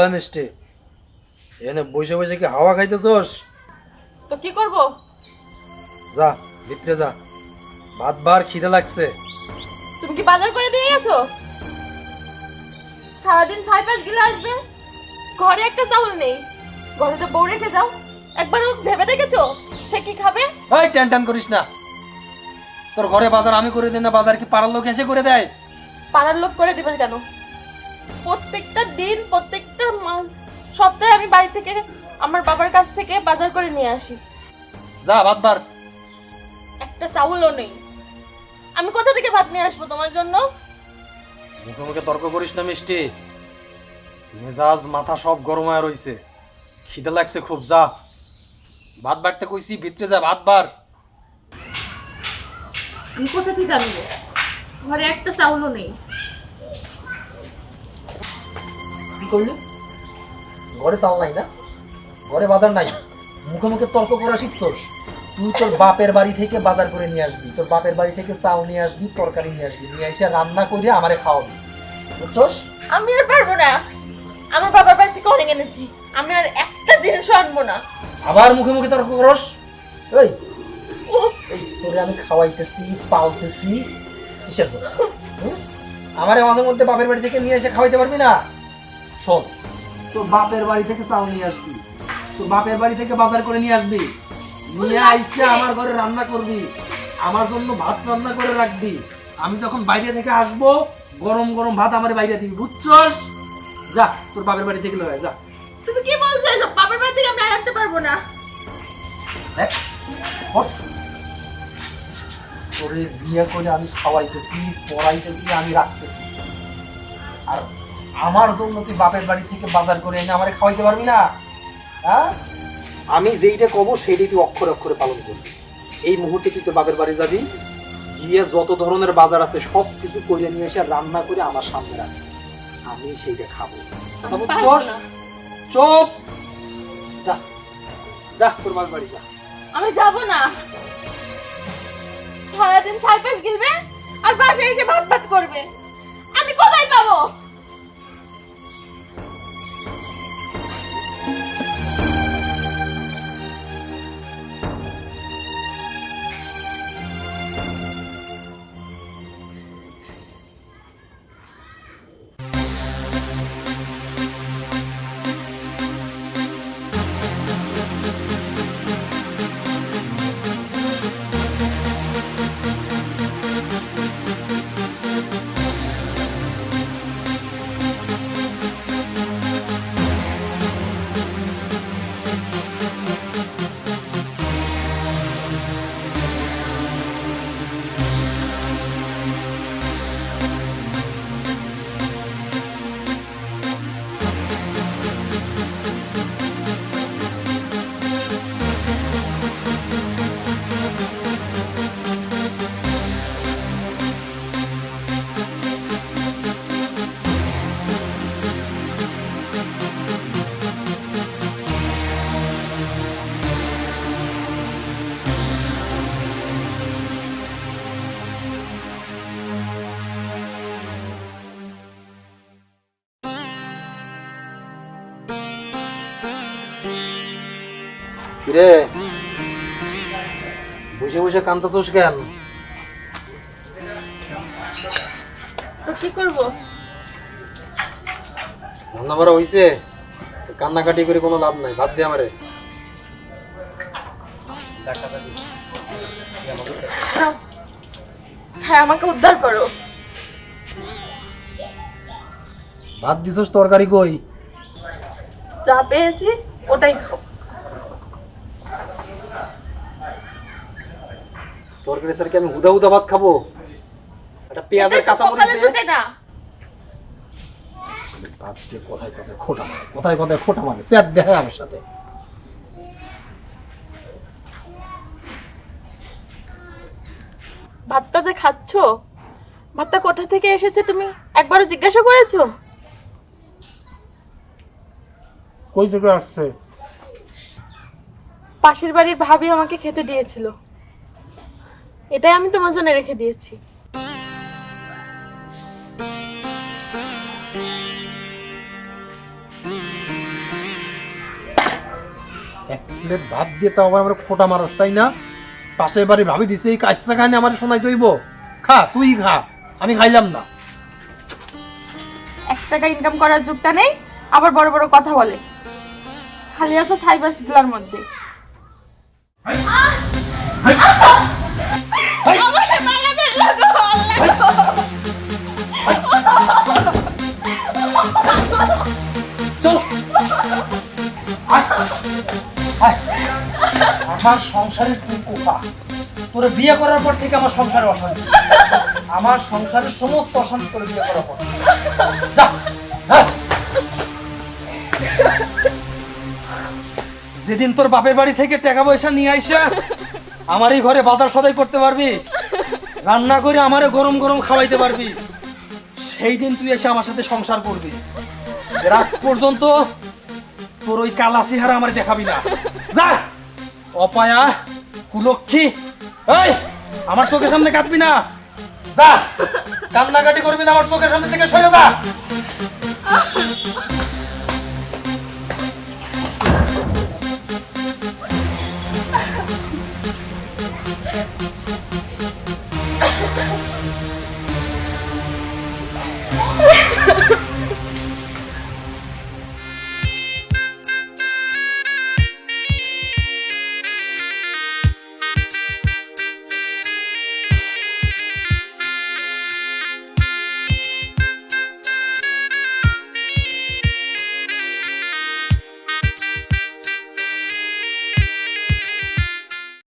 ওই মিষ্টি। এনে বসে বসে কি হাওয়া খাইতেছোস? তো কি করব? যা ভিতরে যা। ভাত বার খিদে লাগছে। তুমি কি বাজার করে দিয়ে গেছো? সারাদিন পাঁচ গিলে আসবে। ঘরে একটা চাউল নেই। ঘরে তো বউ রেখে যাও। একবার ভেবে দেখেছ? সে কি খাবে? এই টেন টেন করিস না। তোর ঘরে বাজার আমি করে দিই না বাজার কি পাড়ার লোক এসে করে দেয়? পাড়ার লোক করে দিবেন কেন? প্রত্যেকটা দিন প্রত্যেকটা মা- সপ্তাহে আমি বাড়ি থেকে আমার বাবার কাছ থেকে বাজার করে নিয়ে আসি। যা ভাত বার। একটা চাউলও নেই। আমি কোথা থেকে ভাত নিয়ে আসব তোমার জন্য? মুখে মুখে তর্ক করিস না মিষ্টি। মেজাজ মাথা সব গরম হয়ে রইছে। খিদে লাগছে খুব যা। ভাত বাড়তে কইছি ভিতরে যা ভাত বার। আমি কোথা থেকে আনব? ঘরে একটা চাউলও নেই। কি করলি? ঘরে চাল নাই না? ঘরে বাজার নাই। মুখে মুখে তর্ক করা শিখছস? তুই তোর বাপের বাড়ি থেকে বাজার করে নিয়ে আসবি তোর বাপের বাড়ি থেকে চাল নিয়ে আসবি তরকারি নিয়ে আসবি নিয়ে এসে রান্না করে আমারে খাওয়াবি। বুঝছস? আমি আর পারব না। আমার বাবার বাড়ি থেকে অনেক এনেছি। আমি আর একটা জিনিসও আনব না। আবার মুখে মুখে তর্ক করস? উফ, তোরে আমি খাওয়াইতেছি পালতেছি। কিসের জন্য? আমারে মাঝে মধ্যে বাপের বাড়ি থেকে নিয়ে এসে খাওয়াইতে পারবি না? শোন তোর বাপের বাড়ি থেকে চাল নিয়ে আসবি। তোর বাপের বাড়ি থেকে বাজার করে নিয়ে আসবি। নিয়ে আইসে আমার ঘরে রান্না করবি। আমার জন্য ভাত রান্না করে রাখবি। আমি যখন বাইরে থেকে আসব গরম গরম ভাত আমার বাইরে দিবি। বুঝছস? যা তোর বাপের বাড়ি থেকে লয়ে যা। তুমি কি বলছো এসব? বাবার বাড়ি থেকে আমি আনতে পারব না। দেখ তোরে বিয়ে করে আমি খাওয়াইতেছি পড়াইতেছি আমি রাখতেছি। আর আমার জন্য তুই বাপের বাড়ি থেকে বাজার করে এনে আমারে খাওয়াইতে পারবি না? হ্যাঁ? আমি যেইটা কব সেইটাই তুই অক্ষরে অক্ষরে পালন করবি। এই মুহূর্তে তুই তোর বাপের বাড়ি যাবি গিয়ে যত ধরনের বাজার আছে সব কিছু করে নিয়ে এসে রান্না করে আমার সামনে রাখবি আমি সেইটা খাব। বুঝছস? না। যা যা তোর বাপের বাড়ি যা। আমি যাব না। সারাদিন সাইকেল গিলবে আর বাসায় এসে ভাত ভাত করবে। আমি কোথায় পাবো? কিরে? বসে বসে কান্দতেছোস কেন? তো কি করব? রান্না বাড়া হইছে। কান্নাকাটি করে কোনো লাভ নাই বাদ দে আমারে। হ্যাঁ আমাকে উদ্ধার করো। ভাত দিছস তরকারি কই? যা পেয়েছি ওটাই খাও। তরকারি স্যার কি আমি হুদা হুদা ভাত খাব। একটা পেঁয়াজের কাঁচা মরিচ জুটে ভাত দিয়ে কোথায় কোথায় খোটা মারে কোথায় কোথায় খোটা মারে স্যার দেখা আমার সাথে। ভাতটা যে খাচ্ছো ভাতটা কোথা থেকে এসেছে তুমি একবারও জিজ্ঞাসা করেছ? কই থেকে আসছে? পাশের বাড়ির ভাবি আমাকে খেতে দিয়েছিল। এটাই আমি তোমার জন্য রেখে দিয়েছি। এক প্লেট ভাত দিয়ে তাও আবার আমার খোটা মারস তাই না? পাশের বাড়ি ভাবি দিছে এই কাচ্চা খায় আমার শোনাই দইব। খা তুই খা আমি খাইলাম না। এক টাকা ইনকাম করার যোগটা নেই আবার বড় বড় কথা বলে। খালি আছে সাইবার শিকলার মধ্যে। আমার সংসারের তোর বিয়ে করার পর থেকে আমার সংসারে অশান্তি। আমার সংসারের সমস্ত অশান্তি করে বিয়ে করার পর হ্যাঁ। যেদিন তোর বাপের বাড়ি থেকে টাকা পয়সা নিয়ে আইসা আমার এই ঘরে বাজার সদাই করতে পারবি? রান্না করে আমারে গরম গরম খাওয়াইতে পারবি? সেই দিন তুই এসে আমার সাথে সংসার করবি। রাত পর্যন্ত তোর ওই কালা চেহারা আমার দেখাবি না। যা! অপায়া, কুলক্ষী, এই, আমার চোখের সামনে কাঁদবি না। যা! কান্নাকাটি করবি না, আমার চোখের সামনে থেকে সরে যা!